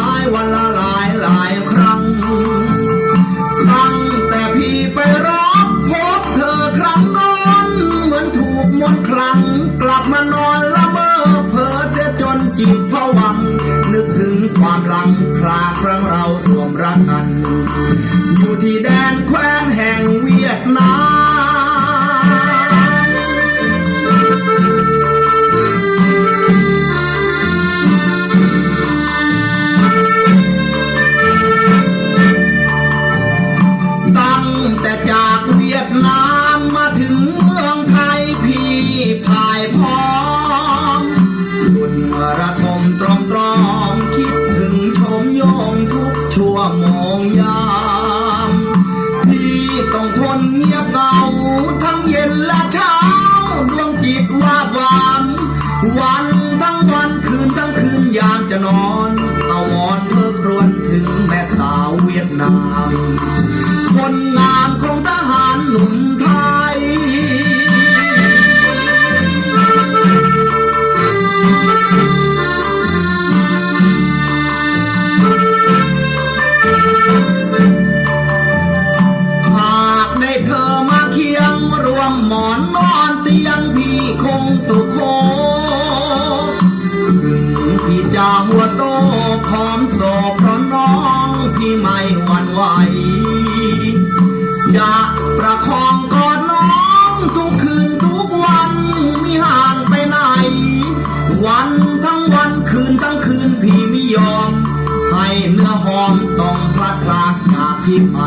ายวันละหลายหลายครั้ง ตั้งแต่พี่ไปรับพบเธอครั้งก่อนเหมือนถูกมนต์คลัง กลับมานอนละเมอเพ้อเสียจนจิตผวัง นึกถึงความหลังคลาครั้งเรารวมรักกัน อยู่ที่แดนแคว้นแห่งเวียดนาม วโมงยามที่ต้องทนเงียบเหงาทั้งเย็นและเช้าดวงจิตว่าหวานวันทั้งวันคืนทั้งคืนยามจะนอนเอาวอนเพื่อครวญถึงแม่สาวเวียดนาม คงสุขโขถึงพี่จะหัวโตพร้อมโศกพราะน้องพี่ไม่หวั่นไหวอยากประคองกอดน้องทุกคืนทุกวันไม่ห่างไปไหน วันทั้งวันคืนทั้งคืนพี่ไม่ยอม ให้เนื้อหอมต้องพลัดพรากจากพี่ไป